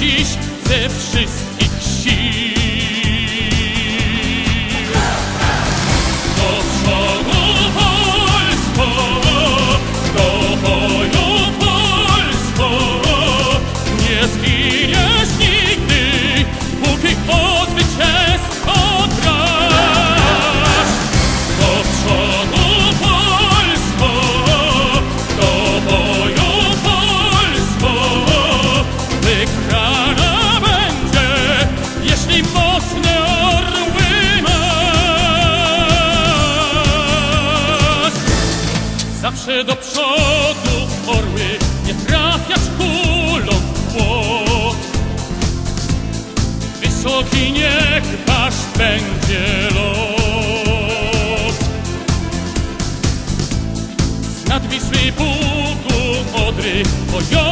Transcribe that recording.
dziś ze wszystkich Zawsze do przodu orły, nie trafiać kulą w płot. Wysoki niech wasz będzie lot. Z nad Wisły Bugu Odry, bojowy